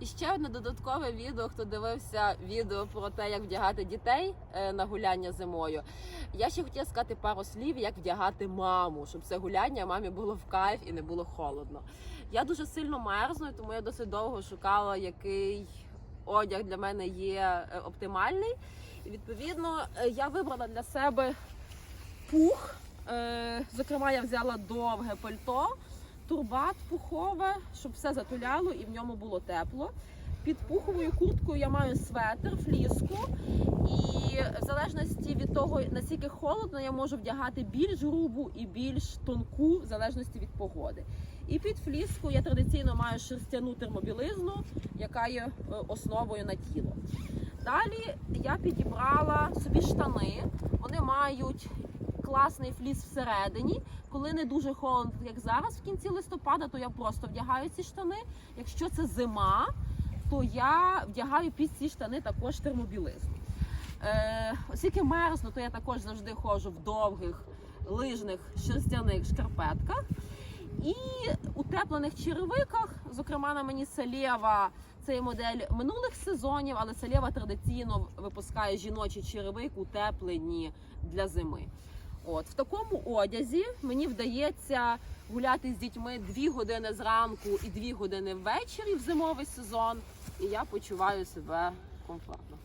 І ще одне додаткове відео, хто дивився відео про те, як вдягати дітей е, на гуляння зимою. Я ще хотіла сказати пару слів, як вдягати маму, щоб це гуляння мамі було в кайф і не було холодно. Я дуже сильно мерзну, тому я досить довго шукала, який одяг для мене є е, оптимальний. І відповідно е, я вибрала для себе пух. Зокрема, я взяла довге пальто, турбат пухове, щоб все затуляло і в ньому було тепло. Під пуховою курткою я маю светр, фліску, і в залежності від того, наскільки холодно, я можу вдягати більш грубу і більш тонку, в залежності від погоди. І під фліску я традиційно маю шерстяну термобілизну, яка є е, основою на тіло. Далі я підібрала собі штани. Вони мають класний фліс всередині. Коли не дуже холодно, як зараз в кінці листопада, то я просто вдягаю ці штани. Якщо це зима, то я вдягаю під ці штани також термобілизну. Е, оскільки мерзну, то я також завжди ходжу в довгих лижних шерстяних шкарпетках. І утеплених черевиках, зокрема на мені Салєва, це модель минулих сезонів, але Салєва традиційно випускає жіночі черевик утеплені для зими. От в такому одязі мені вдається гуляти з дітьми дві години зранку і дві години ввечері в зимовий сезон, і я почуваю себе комфортно.